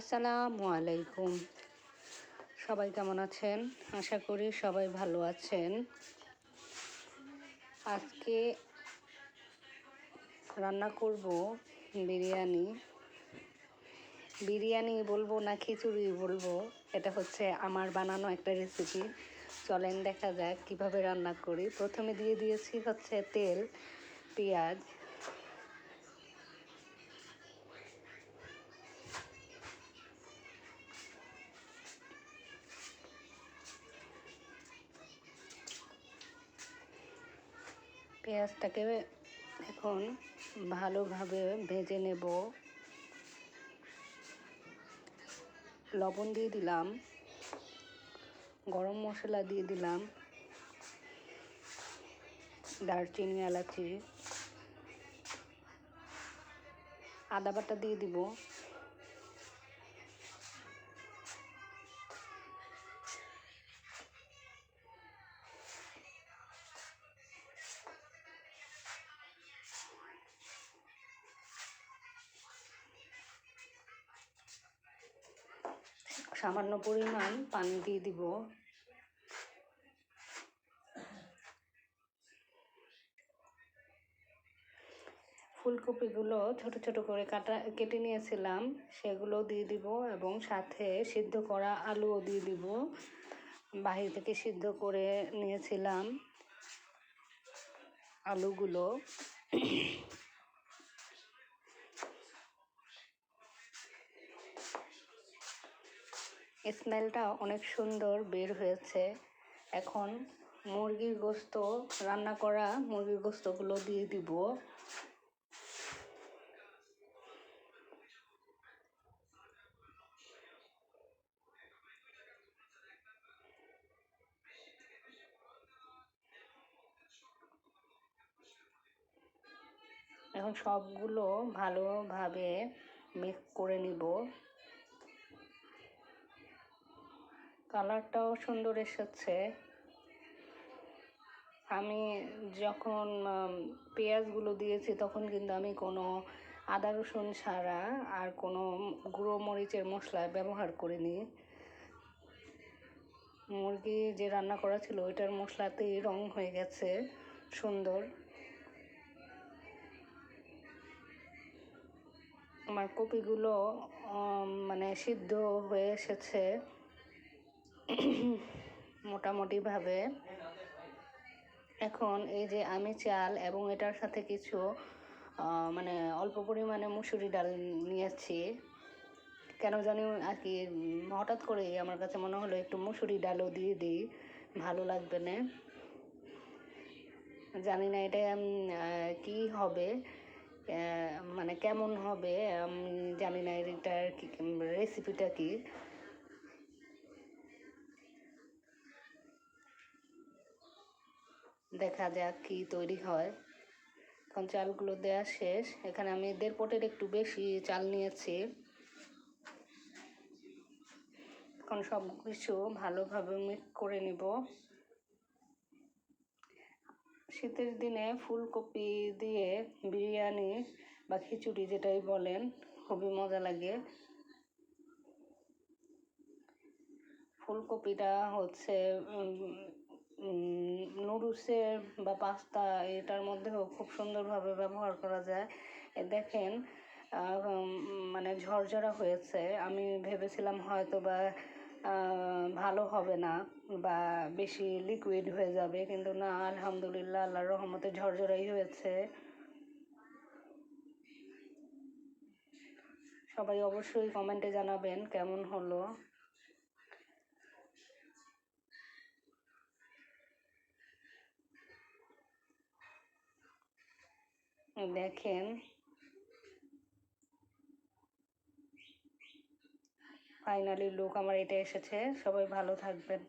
আসসালামু আলাইকুম। সবাই কেমন আছেন? আশা করি সবাই ভালো আছেন। আজকে রান্না করব বিরিয়ানি। বিরিয়ানি বলব না খিচুড়ি বলব? এটা হচ্ছে আমার বানানো একটা রেসিপি চলেন দেখা যাক কীভাবে রান্না করি। প্রথমে দিয়ে দিয়েছি হচ্ছে তেল, পেঁয়াজ পেঁয়াজটাকে এখন ভালোভাবে ভেজে নেব। লবণ দিয়ে দিলাম। গরম মশলা দিয়ে দিলাম। দারচিনি, এলাচি। আদা বাটা দিয়ে দিব। সামান্য পরিমাণ পানি দিয়ে দিব। ফুলকপিগুলো ছোট ছোট করে কাটা, কেটে নিয়েছিলাম সেগুলো দিয়ে দিব এবং সাথে সিদ্ধ করা আলুও দিয়ে দিব। বাহির থেকে সিদ্ধ করে নিয়েছিলাম আলুগুলো। স্মেলটা অনেক সুন্দর বের হয়েছে। এখন মুরগির গোস্ত, রান্না করা মুরগির গোস্তগুলো দিয়ে দিব। এখন সবগুলো ভালোভাবে মিক্স করে নিব। কালারটাও সুন্দর এসেছে। আমি যখন পেঁয়াজগুলো দিয়েছি তখন কিন্তু আমি কোনো আদা রসুন ছাড়া আর কোনো গুঁড়ো মরিচের মশলা ব্যবহার করিনি। মুরগি যে রান্না করা ছিল ওইটার মশলাতেই রং হয়ে গেছে, সুন্দর। আমার কপিগুলো মানে সিদ্ধ হয়ে এসেছে। মোটামুটিভাবে। এখন এই যে আমি চাল এবং এটার সাথে কিছু মানে অল্প পরিমাণে মুসুরি ডাল নিয়েছি। কেন জানি আর কি, হঠাৎ করে আমার কাছে মনে হলো একটু মুসুরি ডালও দিয়ে দিই, ভালো লাগবে না। জানি না এটা কি হবে মানে কেমন হবে আমি জানি না এটার রেসিপিটা কি। দেখা যাক কি তৈরি হয়। এখন চালগুলো দেওয়া শেষ। এখানে আমি দেড় পটের একটু বেশি চাল নিয়েছি। এখন সব কিছু ভালোভাবে মিক্স করে নিব। শীতের দিনে ফুলকপি দিয়ে বিরিয়ানি বা খিচুড়ি যেটাই বলেন, খুবই মজা লাগে। ফুলকপিটা হচ্ছে নুডলসের বা পাস্তা এটার মধ্যেও খুব সুন্দরভাবে ব্যবহার করা যায়। দেখেন মানে ঝরঝরা হয়েছে। আমি ভেবেছিলাম হয়তো বা ভালো হবে না বা বেশি লিকুইড হয়ে যাবে, কিন্তু না, আলহামদুলিল্লাহ, আল্লাহর রহমতে ঝরঝরাই হয়েছে। সবাই অবশ্যই কমেন্টে জানাবেন কেমন হলো। দেখেন। ফাইনালি লুক আমার এটা এসেছে। সবাই ভালো থাকবেন।